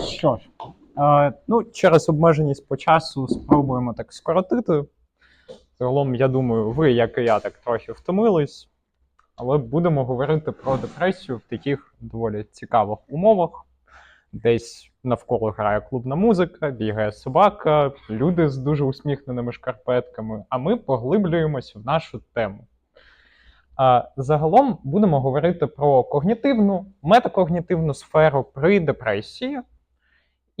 Що ж, е, ну, через обмеженість по часу спробуємо так скоротити. Загалом, я думаю, ви, як і я, так трохи втомились, але будемо говорити про депресію в таких доволі цікавих умовах. Десь навколо грає клубна музика, бігає собака, люди з дуже усміхненими шкарпетками, а ми поглиблюємось в нашу тему. А, Загалом будемо говорити про когнітивну, метакогнітивну сферу при депресії,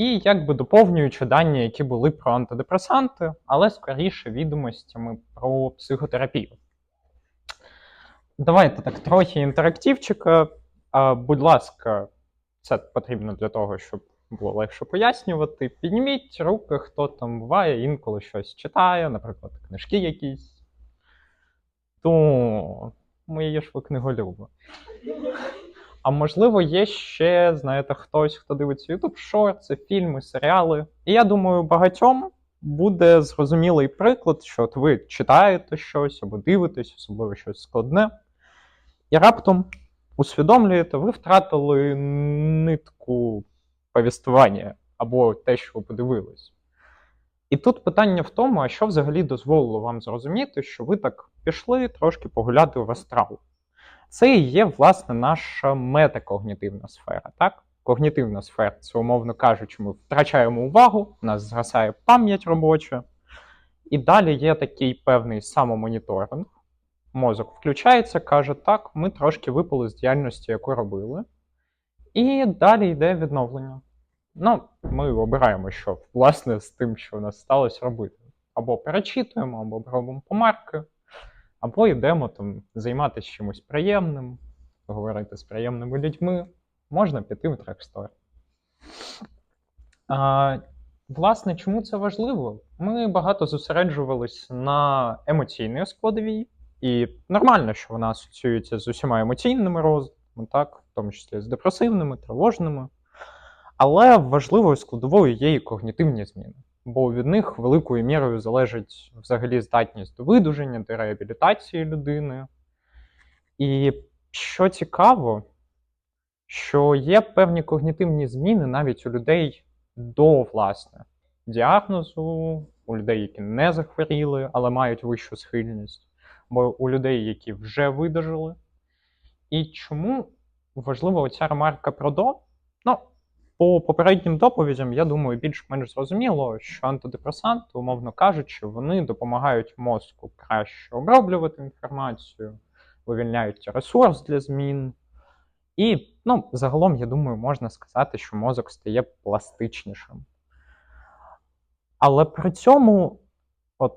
і якби доповнюючи дані, які були про антидепресанти, але скоріше відомостями про психотерапію. Давайте так трохи інтерактивчика. Будь ласка, це потрібно для того, щоб було легше пояснювати. Підніміть руки, хто там буває, інколи щось читає, наприклад, книжки якісь. То мої ж ви книголюби. А можливо, є ще, знаєте, хтось, хто дивиться YouTube шорти, фільми, серіали. І я думаю, багатьом буде зрозумілий приклад, що от ви читаєте щось або дивитесь, особливо щось складне, і раптом усвідомлюєте, ви втратили нитку повістування або те, що ви подивились. І тут питання в тому, а що взагалі дозволило вам зрозуміти, що ви так пішли трошки погуляти в астрал. Це і є, власне, наша метакогнітивна сфера. Так? Когнітивна сфера, це, умовно кажучи, ми втрачаємо увагу, у нас згасає пам'ять робоча. І далі є такий певний самомоніторинг. Мозок включається, каже, так, ми трошки випали з діяльності, яку робили. І далі йде відновлення. Ну, ми обираємо, що власне з тим, що у нас сталося, робити. Або перечитуємо, або робимо помарки, або йдемо там займатися чимось приємним, говорити з приємними людьми. Можна піти в трекстор. А, власне, чому це важливо? Ми багато зосереджувались на емоційній складовій, і нормально, що вона асоціюється з усіма емоційними розладами, так, в тому числі з депресивними, тривожними. Але важливою складовою є і когнітивні зміни, бо від них великою мірою залежить взагалі здатність до видуження, до реабілітації людини. І що цікаво, що є певні когнітивні зміни навіть у людей до власне діагнозу, у людей, які не захворіли, але мають вищу схильність, бо у людей, які вже видужили. І чому важлива оця ремарка про до? Ну, по попереднім доповідям, я думаю, більш-менш зрозуміло, що антидепресанти, умовно кажучи, вони допомагають мозку краще оброблювати інформацію, вивільняють ресурс для змін. І, ну, загалом, я думаю, можна сказати, що мозок стає пластичнішим. Але при цьому, от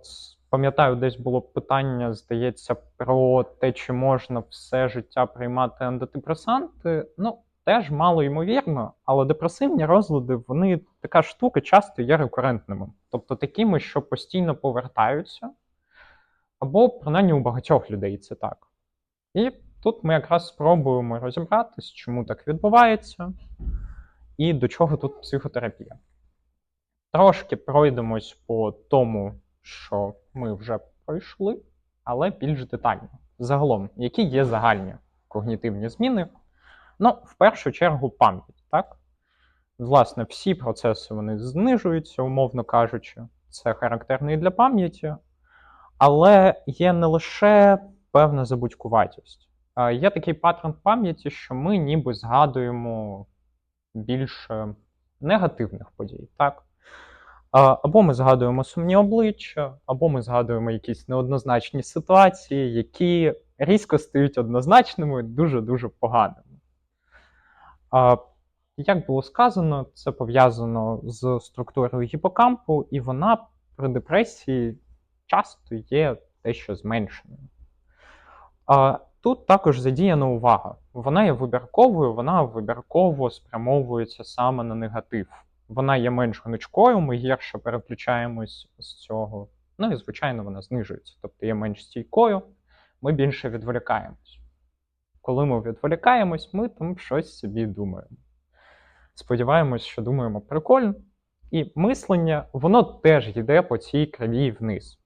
пам'ятаю, десь було питання, здається, про те, чи можна все життя приймати антидепресанти. Ну, теж мало ймовірно, але депресивні розлади, вони така штука часто є рекурентними, тобто такими, що постійно повертаються, або принаймні у багатьох людей це так. І тут ми якраз спробуємо розібратись, чому так відбувається, і до чого тут психотерапія. Трошки пройдемось по тому, що ми вже пройшли, але більш детально. Загалом, які є загальні когнітивні зміни? Ну, в першу чергу, пам'ять, так? Власне, всі процеси вони знижуються, умовно кажучи, це характерно і для пам'яті, але є не лише певна забудькуватість. Є такий паттерн пам'яті, що ми ніби згадуємо більше негативних подій, так? Або ми згадуємо сумні обличчя, або ми згадуємо якісь неоднозначні ситуації, які різко стають однозначними, дуже-дуже поганими. Як було сказано, це пов'язано з структурою гіпокампу, і вона при депресії часто є дещо зменшеною. Тут також задіяна увага. Вона є вибірковою, вона вибірково спрямовується саме на негатив. Вона є менш гнучкою, ми гірше переключаємось з цього. Ну і, звичайно, вона знижується, тобто є менш стійкою, ми більше відволікаємось коли ми відволікаємось, ми там щось собі думаємо. Сподіваємось, що думаємо прикольно. І мислення, воно теж йде по цій кривій вниз.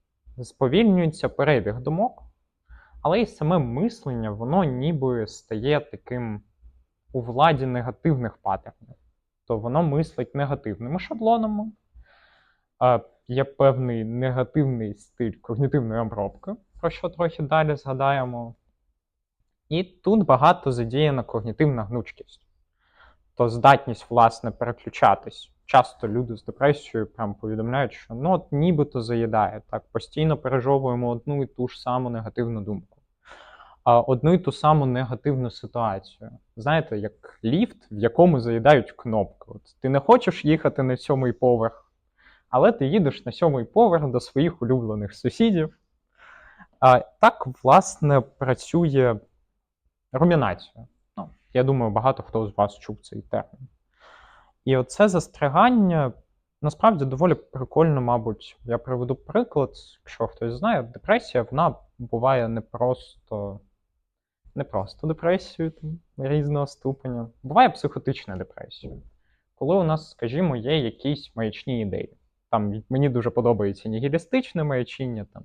Сповільнюється перебіг думок, але і саме мислення, воно ніби стає таким у владі негативних паттернів. то воно мислить негативними шаблонами. Є певний негативний стиль когнітивної обробки, про що трохи далі згадаємо. І тут багато задіяна когнітивна гнучкість, то здатність, власне, переключатись. Часто люди з депресією прям повідомляють, що ну от нібито заїдає, так постійно пережовуємо одну і ту ж саму негативну думку, одну і ту саму негативну ситуацію. Знаєте, як ліфт, в якому заїдають кнопки. От ти не хочеш їхати на сьомий поверх, але ти їдеш на сьомий поверх до своїх улюблених сусідів. А так, власне, працює румінація. Ну, я думаю, багато хто з вас чув цей термін. І оце застрягання насправді доволі прикольно, мабуть. Я приведу приклад, якщо хтось знає, депресія вона буває не просто, не просто депресією там, різного ступеня. Буває психотична депресія. Коли у нас, скажімо, є якісь маячні ідеї. Там мені дуже подобається нігілістичне маячіння, там,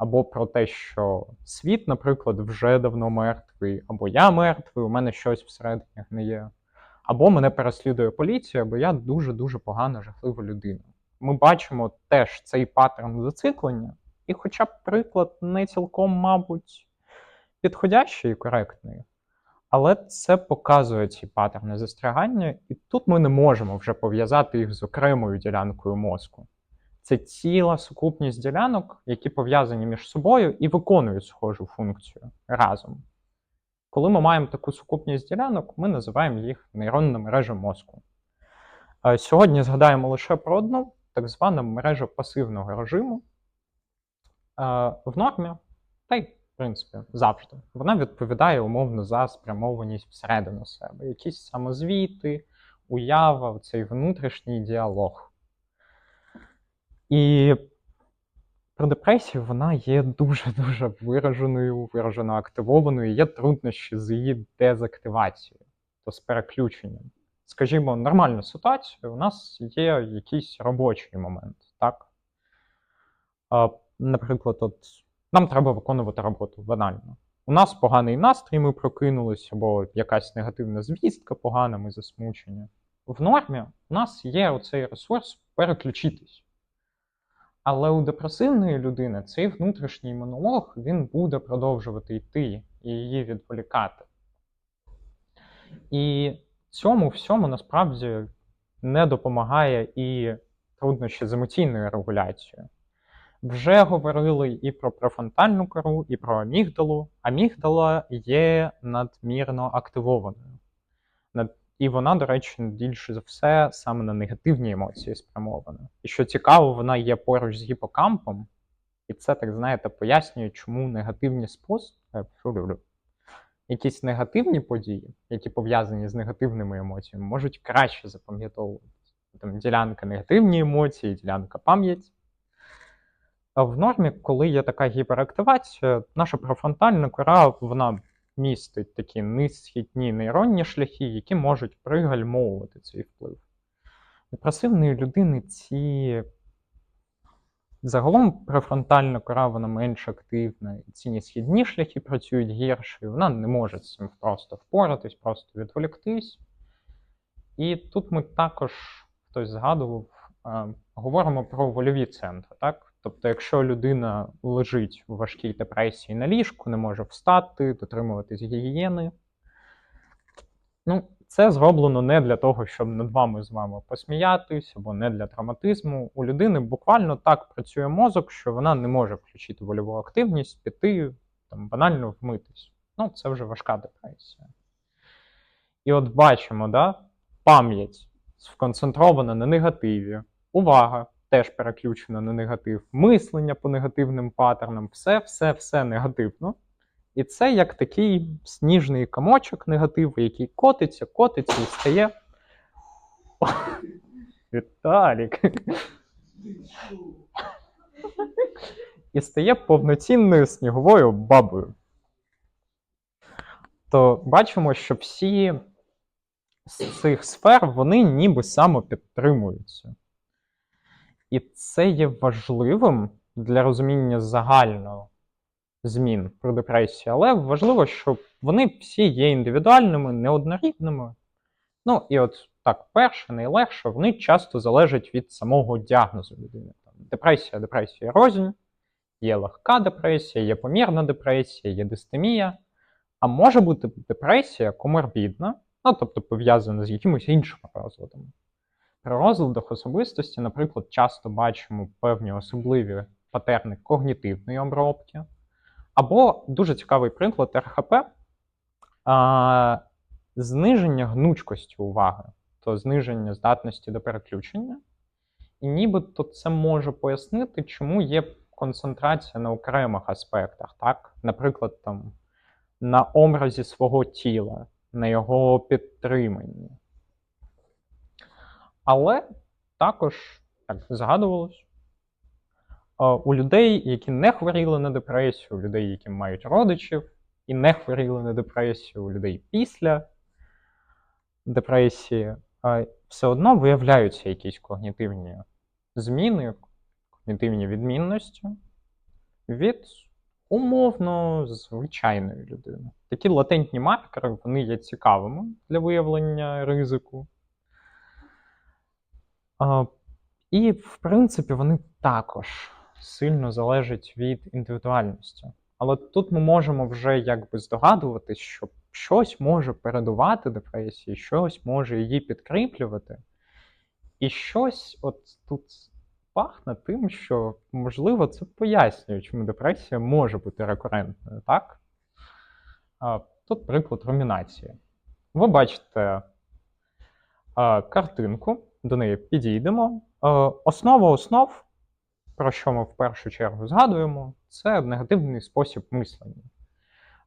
або про те, що світ, наприклад, вже давно мертвий, або я мертвий, у мене щось всередині гниє. Або мене переслідує поліція, бо я дуже-дуже погана, жахлива людина. Ми бачимо теж цей паттерн зациклення, і, хоча б приклад не цілком, мабуть, підходящий і коректний, але це показує ці паттерни застрягання, і тут ми не можемо вже пов'язати їх з окремою ділянкою мозку. Це ціла сукупність ділянок, які пов'язані між собою і виконують схожу функцію разом. Коли ми маємо таку сукупність ділянок, ми називаємо їх нейронна мережа мозку. Сьогодні згадаємо лише про одну, так звану мережу пасивного режиму. В нормі, та й, в принципі, завжди, вона відповідає умовно за спрямованість всередину себе. Якісь самозвіти, уява, цей внутрішній діалог. І про депресію вона є дуже-дуже вираженою, виражено активованою, є труднощі з її дезактивацією, то з переключенням. Скажімо, нормальна ситуація, у нас є якийсь робочий момент, так? Наприклад, от нам треба виконувати роботу банально. У нас поганий настрій, ми прокинулись, або якась негативна звістка погана, ми засмучені. В нормі у нас є оцей ресурс переключитись. Але у депресивної людини цей внутрішній монолог він буде продовжувати йти і її відволікати. І цьому всьому насправді не допомагає і труднощі з емоційною регуляцією. Вже говорили і про префронтальну кору, і про амігдалу. Амігдала є надмірно активованою. І вона, до речі, більше за все саме на негативні емоції спрямована. І що цікаво, вона є поруч з гіпокампом, і це, так знаєте, пояснює, чому негативні способи, якісь негативні події, які пов'язані з негативними емоціями, можуть краще запам'ятовуватися. Там ділянка негативні емоції, ділянка пам'ять. В нормі, коли є така гіперактивація, наша префронтальна кора вона містить такі низхідні нейронні шляхи, які можуть пригальмовувати цей вплив. Депресивної людини ці загалом префронтальна кора вона менш активна, і ці несхідні шляхи працюють гірше, і вона не може з цим просто впоратись, просто відволіктись. І тут ми також, хтось згадував, говоримо про вольові центри. Так? Тобто, якщо людина лежить у важкій депресії на ліжку, не може встати, дотримуватись гігієни, ну, це зроблено не для того, щоб над вами з вами посміятись, або не для травматизму. У людини буквально так працює мозок, що вона не може включити вольову активність, піти, там, банально вмитись. Ну, це вже важка депресія. І от бачимо, да, пам'ять сконцентрована на негативі, увага теж переключена на негатив, мислення по негативним паттернам, все, все, все негативно. І це як такий сніжний комочок негативу, який котиться, котиться і стає. Віталік. І стає повноцінною сніговою бабою. То бачимо, що всі з цих сфер вони ніби самопідтримуються. І це є важливим для розуміння загального змін про депресію, але важливо, щоб вони всі є індивідуальними, неоднорідними, Ну і от так, перше, найлегше, вони часто залежать від самого діагнозу людини. Депресія, депресія рознь, є легка депресія, є помірна депресія, є дистемія. А може бути депресія коморбідна, ну тобто пов'язана з якимось іншими розладами. При розладах особистості, наприклад, часто бачимо певні особливі патерни когнітивної обробки. Або дуже цікавий приклад РХП а, зниження гнучкості уваги, то зниження здатності до переключення. І нібито це може пояснити, чому є концентрація на окремих аспектах, так? Наприклад, там, на образі свого тіла, на його підтриманні. Але також, як згадувалось, у людей, які не хворіли на депресію, у людей, які мають родичів, і не хворіли на депресію, у людей після депресії, все одно виявляються якісь когнітивні зміни, когнітивні відмінності від умовно звичайної людини. Такі латентні маркери вони є цікавими для виявлення ризику. І, в принципі, вони також сильно залежать від індивідуальності. Але тут ми можемо вже якби здогадуватись, що щось може передувати депресії, щось може її підкріплювати. І щось от тут пахне тим, що, можливо, це пояснює, чому депресія може бути рекурентною, так? Тут приклад румінації. Ви бачите картинку, до неї підійдемо. Основа основ, про що ми в першу чергу згадуємо, це негативний спосіб мислення.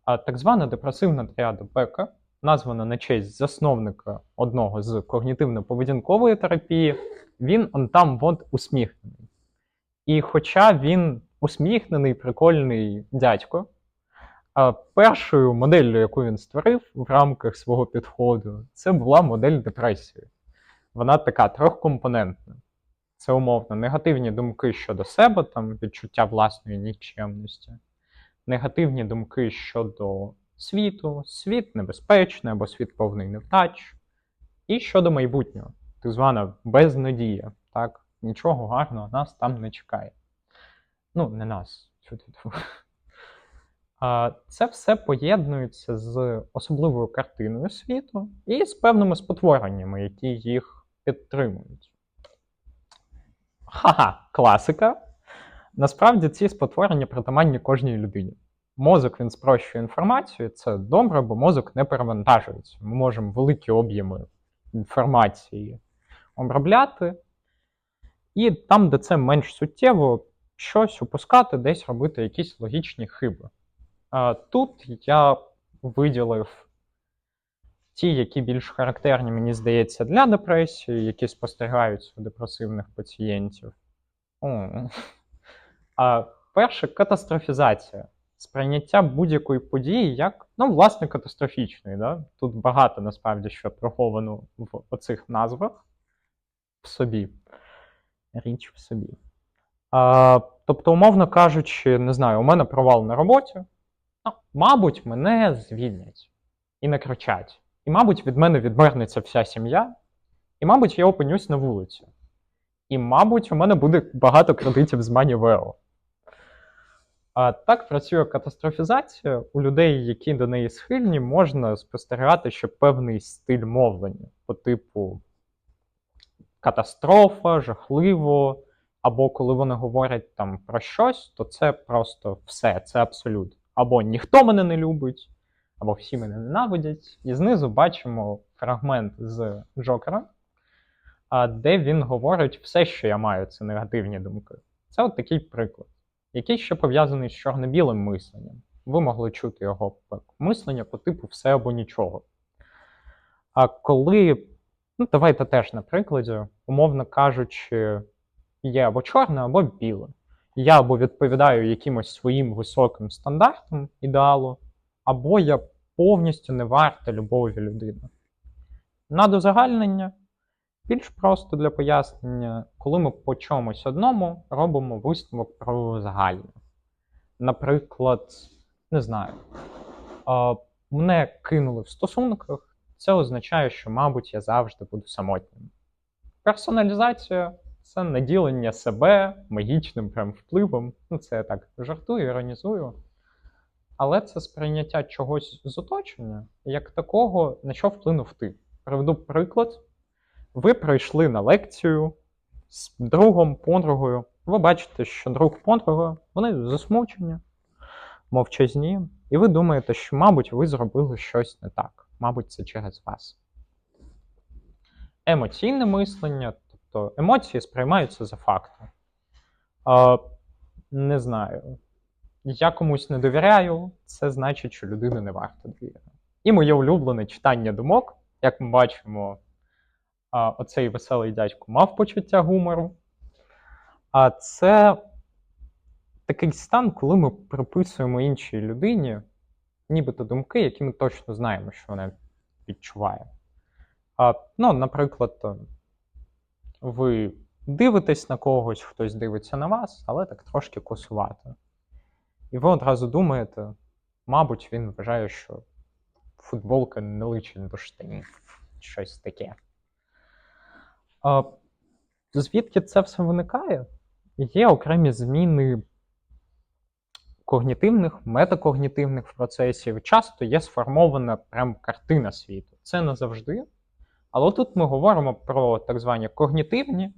Так звана депресивна тріада Бека, названа на честь засновника одного з когнітивно-поведінкової терапії, він он там от усміхнений. І хоча він усміхнений, прикольний дядько, першою моделлю, яку він створив в рамках свого підходу, це була модель депресії. Вона така трьохкомпонентна. Це умовно негативні думки щодо себе, там відчуття власної нікчемності, негативні думки щодо світу, світ небезпечний або світ повний невдач, і щодо майбутнього, так звана безнадія. Так? Нічого гарного нас там не чекає. Ну, не нас. Це все поєднується з особливою картиною світу і з певними спотвореннями, які їх підтримують. Ха-ха, класика. Насправді ці спотворення притаманні кожній людині. Мозок він спрощує інформацію, це добре, бо мозок не перевантажується. Ми можемо великі об'єми інформації обробляти, і там, де це менш суттєво, щось упускати, десь робити якісь логічні хиби. Тут я виділив ті, які більш характерні, мені здається, для депресії, які спостерігаються у депресивних пацієнтів. А перше катастрофізація. Сприйняття будь-якої події як, ну, власне, катастрофічної. Да? Тут багато насправді що приховано в оцих назвах в собі. Річ в собі. А, Тобто, умовно кажучи, не знаю, у мене провал на роботі. Ну, мабуть, мене звільнять і накричать. І, мабуть, від мене відвернеться вся сім'я. І, мабуть, я опинюсь на вулиці. І, мабуть, у мене буде багато кредитів з Money.Veo. А так працює катастрофізація. У людей, які до неї схильні, можна спостерігати, що певний стиль мовлення по типу катастрофа, жахливо, або коли вони говорять там про щось, то це просто все, це абсолют. Або ніхто мене не любить, або всі мене ненавидять. І знизу бачимо фрагмент з Джокера, де він говорить все, що я маю, це негативні думки. Це от такий приклад, який ще пов'язаний з чорно-білим мисленням. Ви могли чути його мислення по типу все або нічого. А коли, ну давайте теж на прикладі, умовно кажучи, є або чорне, або біле. Я або відповідаю якимось своїм високим стандартам ідеалу, або я повністю не варта любові людини. На дозагальнення більш просто для пояснення, коли ми по чомусь одному робимо висновок про загальне. Наприклад, не знаю, мене кинули в стосунках, це означає, що, мабуть, я завжди буду самотнім. Персоналізація це наділення себе магічним прям впливом. Ну, це я так жартую, іронізую. Але це сприйняття чогось з оточення, як такого, на що вплинув ти. Приведу приклад. Ви прийшли на лекцію з другом, подругою. Ви бачите, що друг подруга, вони засмучені, мовчазні, і ви думаєте, що, мабуть, ви зробили щось не так. Мабуть, це через вас. Емоційне мислення, тобто емоції сприймаються за факти. А, не знаю. Я комусь не довіряю, це значить, що людина не варта довіри. І моє улюблене читання думок, як ми бачимо, оцей веселий дядько мав почуття гумору. А це такий стан, коли ми приписуємо іншій людині нібито думки, які ми точно знаємо, що вона відчуває. А, ну, наприклад, ви дивитесь на когось, хтось дивиться на вас, але так трошки косувато. І ви одразу думаєте, мабуть, він вважає, що футболка не личить до штанів. Щось таке. А, звідки це все виникає? Є окремі зміни когнітивних, метакогнітивних процесів. Часто є сформована прям картина світу. Це не завжди. Але тут ми говоримо про так звані когнітивні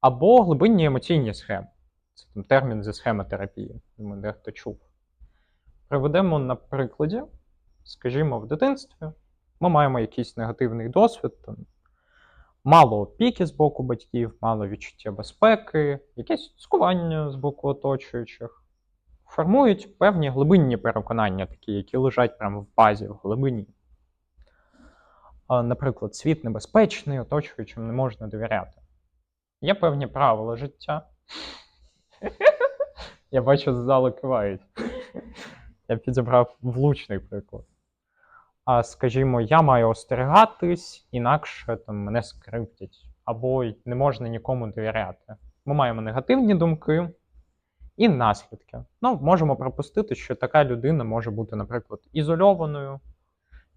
або глибинні емоційні схеми. Це там термін зі схемотерапії, думаю, дехто чув. Приведемо на прикладі, скажімо, в дитинстві ми маємо якийсь негативний досвід, там, мало опіки з боку батьків, мало відчуття безпеки, якесь цькування з боку оточуючих. Формують певні глибинні переконання, такі, які лежать прямо в базі, в глибині. Наприклад, світ небезпечний, оточуючим не можна довіряти. Є певні правила життя. Я бачу, з залу кивають. Я підібрав влучний приклад. А скажімо, я маю остерігатись, інакше там мене скриптять, або не можна нікому довіряти. Ми маємо негативні думки і наслідки. Ну, можемо припустити, що така людина може бути, наприклад, ізольованою,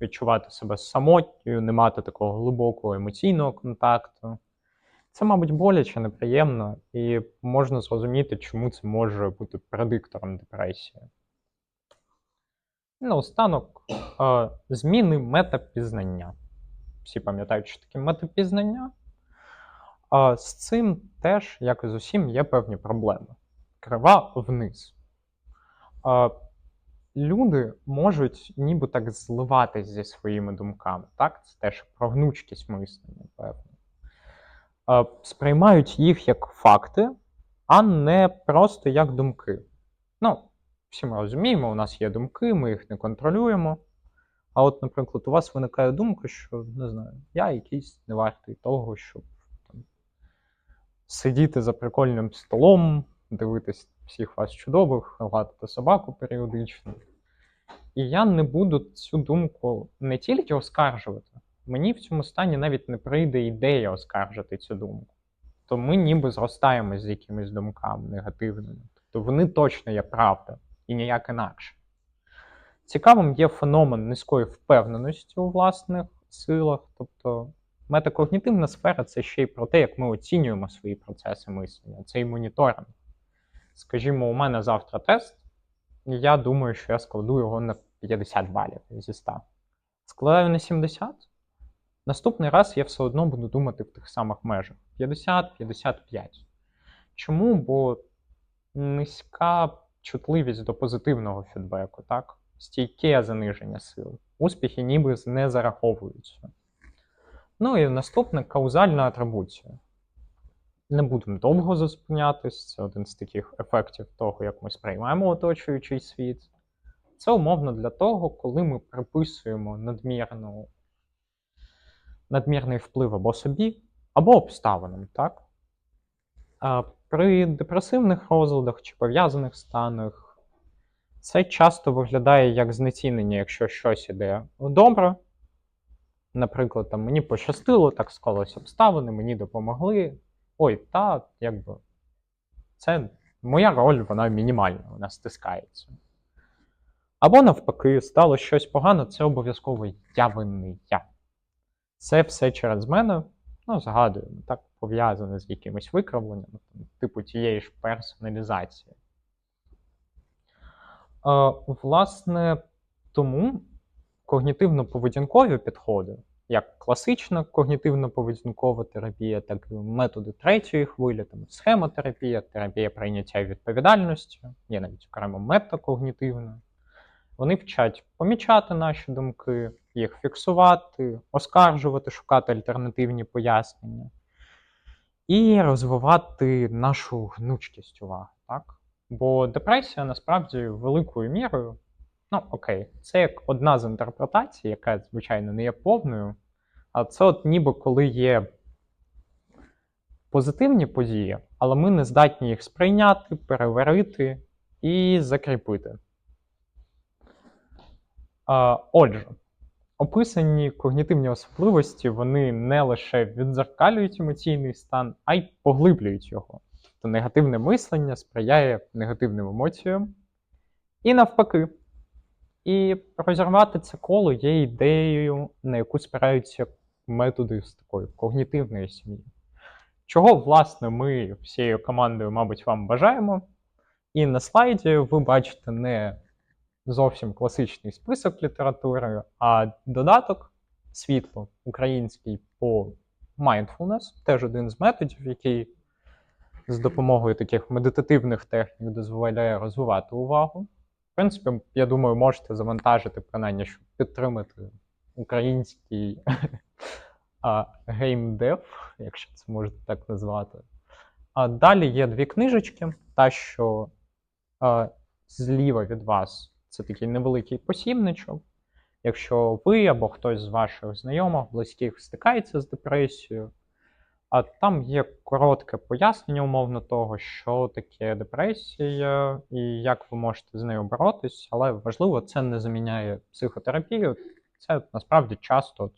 відчувати себе самотньою, не мати такого глибокого емоційного контакту. Це, мабуть, боляче, неприємно, і можна зрозуміти, чому це може бути предиктором депресії. Наостанок, е, зміни метапізнання. Всі пам'ятають, що таке метапізнання. З цим теж, як і з усім, є певні проблеми. Крива вниз. Люди можуть ніби так зливатись зі своїми думками. Так? Це теж про гнучкість мислення, певно. Е, Сприймають їх як факти, а не просто як думки. Ну, всі ми розуміємо, у нас є думки, ми їх не контролюємо. А от, наприклад, у вас виникає думка, що не знаю, я якийсь не вартий того, щоб там, сидіти за прикольним столом, дивитись всіх вас чудових, гладити собаку періодично. І я не буду цю думку не тільки оскаржувати, мені в цьому стані навіть не прийде ідея оскаржити цю думку. То ми ніби зростаємо з якимись думками негативними. Тобто вони точно є правда і ніяк інакше. Цікавим є феномен низької впевненості у власних силах. Тобто метакогнітивна сфера це ще й про те, як ми оцінюємо свої процеси мислення, це і моніторинг. Скажімо, у мене завтра тест, і я думаю, що я складу його на 50 балів зі 100. Складаю на 70. Наступний раз я все одно буду думати в тих самих межах: 50-55. Чому? Бо низька чутливість до позитивного фідбеку, так? Стійке заниження сил. Успіхи ніби не зараховуються. Ну і наступне каузальна атрибуція. Не будемо довго зупинятись, це один з таких ефектів того, як ми сприймаємо оточуючий світ. Це умовно для того, коли ми приписуємо надмірну, надмірний вплив або собі, або обставинам, так? При депресивних розладах чи пов'язаних станах це часто виглядає як знецінення, якщо щось іде добре. Наприклад, там, мені пощастило, так склалися обставини, мені допомогли. Ой, та якби це моя роль, вона мінімальна, вона стискається. Або навпаки, стало щось погано, це обов'язково я винний я. Це все через мене. Ну, згадую, так пов'язане з якимось викривленням, типу тієї ж персоналізації. Е, власне, тому когнітивно-поведінкові підходи, як класична когнітивно-поведінкова терапія, так і методи третьої хвилі, там схемотерапія, терапія прийняття відповідальності, є навіть окремо метакогнітивна. Вони вчать помічати наші думки, їх фіксувати, оскаржувати, шукати альтернативні пояснення і розвивати нашу гнучкість уваги. Так? Бо депресія насправді великою мірою, ну окей, це як одна з інтерпретацій, яка, звичайно, не є повною, а це от ніби коли є позитивні події, але ми не здатні їх сприйняти, переварити і закріпити. Отже, описані когнітивні особливості вони не лише відзеркалюють емоційний стан, а й поглиблюють його. Тобто негативне мислення сприяє негативним емоціям. І навпаки. І розірвати це коло є ідеєю, на яку спираються методи з такої когнітивної сім'ї. Чого, власне, ми всією командою, мабуть, вам бажаємо. І на слайді ви бачите не зовсім класичний список літератури, а додаток світло український по mindfulness, теж один з методів, який з допомогою таких медитативних технік дозволяє розвивати увагу. В принципі, я думаю, можете завантажити принаймні, щоб підтримати український геймдев, якщо це можна так назвати. А далі є дві книжечки. Та, що а, зліва від вас це такий невеликий посібничок. Якщо ви або хтось з ваших знайомих, близьких стикається з депресією, а там є коротке пояснення умовно того, що таке депресія і як ви можете з нею боротись, але важливо, це не заміняє психотерапію. Це насправді часто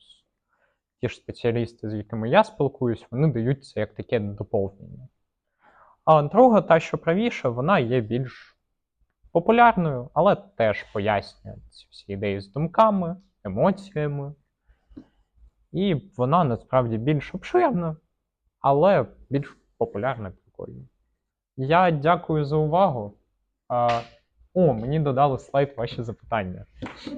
ті ж спеціалісти, з якими я спілкуюсь, вони дають це як таке доповнення. А друга, та, що правіше, вона є більш популярною, але теж пояснює ці всі ідеї з думками, емоціями. І вона насправді більш обширна, але більш популярна прикольна. Я дякую за увагу. О, мені додали слайд ваші запитання.